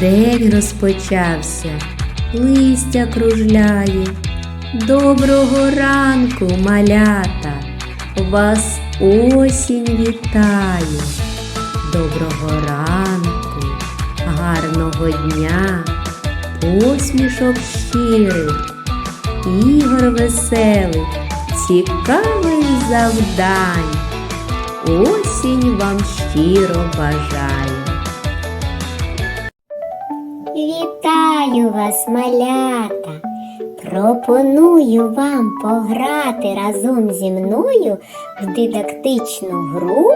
День розпочався, листя кружляє. Доброго ранку, малята! Вас осінь вітає. Доброго ранку, гарного дня, посмішок щирих, ігор веселих, цікавих завдань. Осінь вам щиро бажає. Вітаю вас, малята! Пропоную вам пограти разом зі мною в дидактичну гру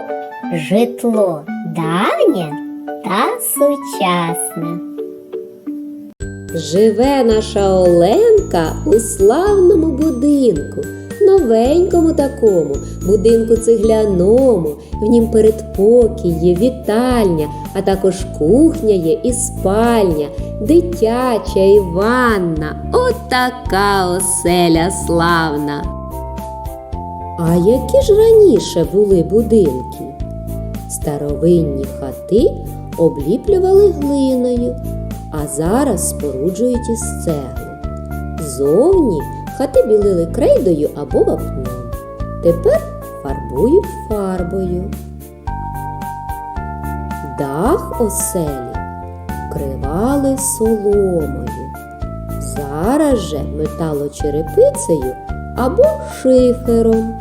Житло давнє та сучасне. Живе наша Оленка у славному будинку, новенькому такому, будинку цегляному, в нім передпокій є, вітальня, а також кухня є і спальня, дитяча і ванна. Отака оселя славна. А які ж раніше були будинки? Старовинні хати обліплювали глиною, а зараз споруджують із цегли. Зовні хати білили крейдою або вапном. Тепер фарбують фарбою. Дах оселі вкривали соломою. Зараз же металочерепицею або шифером.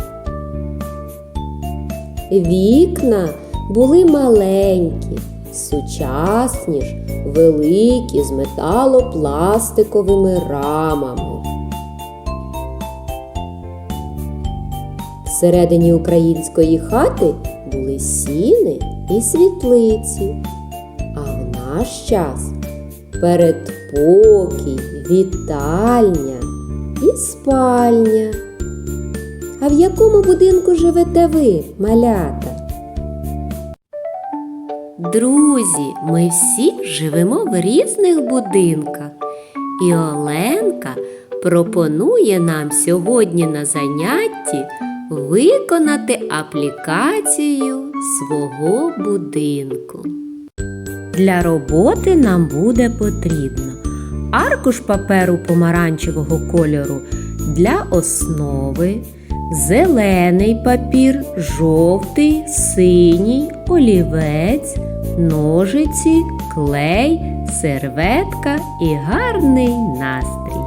Вікна були маленькі, сучасні ж, великі з металопластиковими рамами. Всередині української хати були сіни і світлиці, а в наш час передпокій, вітальня і спальня. А в якому будинку живете ви, малята? Друзі, ми всі живемо в різних будинках. І Оленка пропонує нам сьогодні на занятті виконати аплікацію свого будинку. Для роботи нам буде потрібно аркуш паперу помаранчевого кольору для основи, зелений папір, жовтий, синій, олівець, ножиці, клей, серветка і гарний настрій.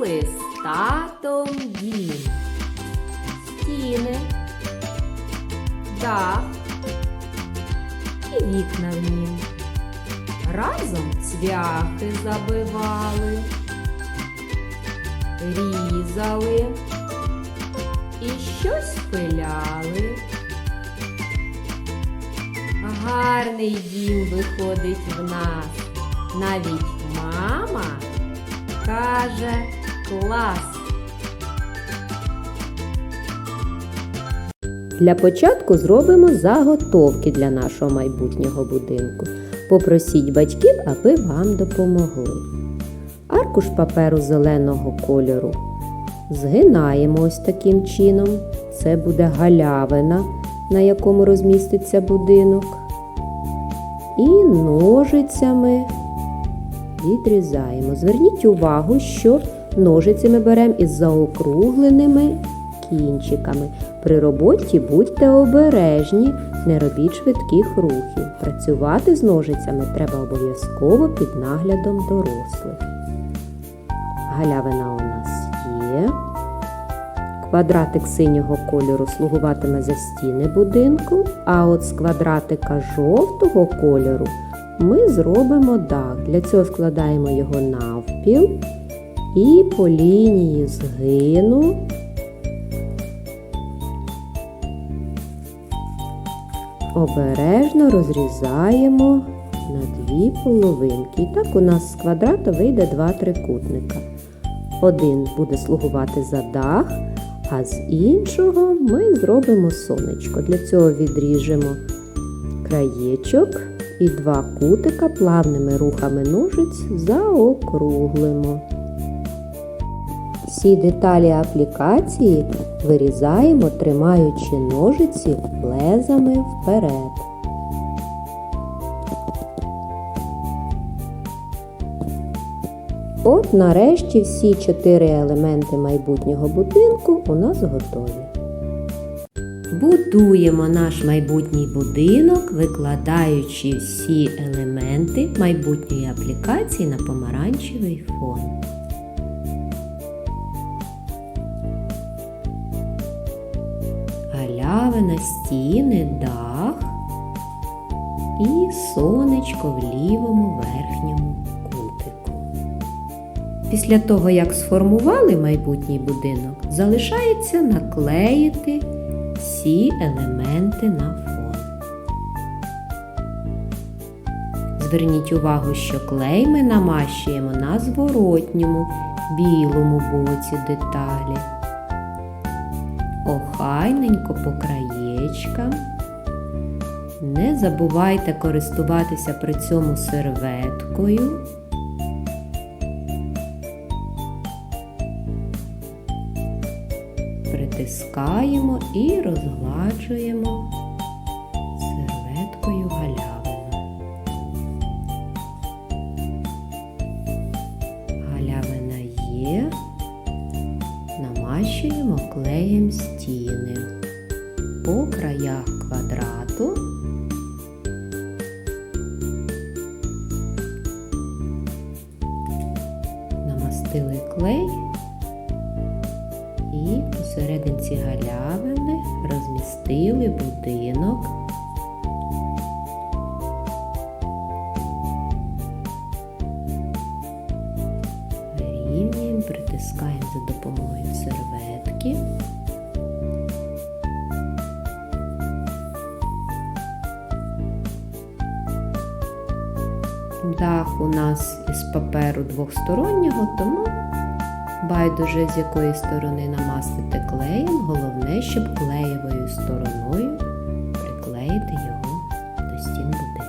Будували з татом дім. Стіни, дах і вікна в нім. Разом цвяхи забивали, різали і щось пиляли. Гарний дім виходить в нас. Навіть мама каже клас. Для початку зробимо заготовки для нашого майбутнього будинку. Попросіть батьків, аби вам допомогли. Аркуш паперу зеленого кольору згинаємо ось таким чином. Це буде галявина, на якому розміститься будинок. І ножицями відрізаємо. Зверніть увагу, що ножиці ми беремо із заокругленими кінчиками. При роботі будьте обережні, не робіть швидких рухів. Працювати з ножицями треба обов'язково під наглядом дорослих. Галявина у нас є. Квадратик синього кольору слугуватиме за стіни будинку, а от з квадратика жовтого кольору ми зробимо дах. Для цього складаємо його навпіл і по лінії згину обережно розрізаємо на дві половинки. І так у нас з квадрата вийде два трикутника. Один буде слугувати за дах, а з іншого ми зробимо сонечко. Для цього відріжемо краєчок і два кутика плавними рухами ножиць заокруглимо. Всі деталі аплікації вирізаємо, тримаючи ножиці лезами вперед. От нарешті всі чотири елементи майбутнього будинку у нас готові. Будуємо наш майбутній будинок, викладаючи всі елементи майбутньої аплікації на помаранчевий фон. Галявина, стіни, дах і сонечко в лівому верхньому кутику. Після того, як сформували майбутній будинок, залишається наклеїти всі елементи на фон. Зверніть увагу, що клей ми намащуємо на зворотньому білому боці деталі. Охайненько по краєчкам. Не забувайте користуватися при цьому серветкою. Притискаємо і розгладжуємо серветкою галявину. Галявина є. Намащуємо клеєм стіни по краях квадрату. Намастили клей і посерединці галявини розмістили будинок. Дах у нас із паперу двохстороннього, тому байдуже з якої сторони намастити клеєм, головне, щоб клеєвою стороною приклеїти його до стін будинку.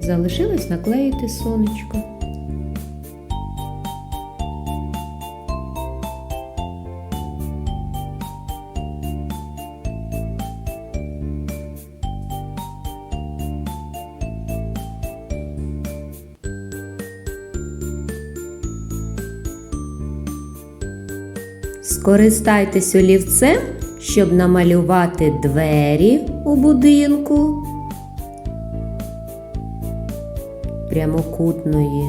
Залишилось наклеїти сонечко. Скористайтесь олівцем, щоб намалювати двері у будинку. Прямокутної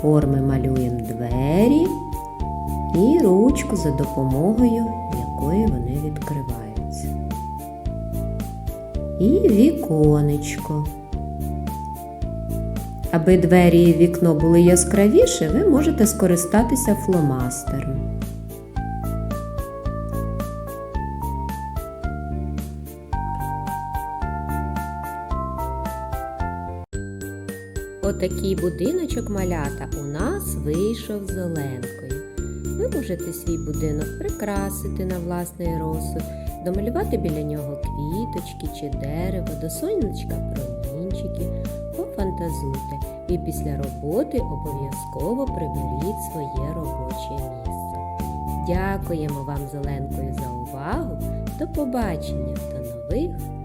форми малюємо двері і ручку, за допомогою якої вони відкриваються. І віконечко. Аби двері і вікно були яскравіше, ви можете скористатися фломастером. Отакий будиночок малята у нас вийшов з Оленкою. Ви можете свій будинок прикрасити на власний розсуд, домалювати біля нього квіточки чи дерево, до сонечка промінчики, пофантазуйте і після роботи обов'язково приберіть своє робоче місце. Дякуємо вам з Оленкою за увагу. До побачення, до нових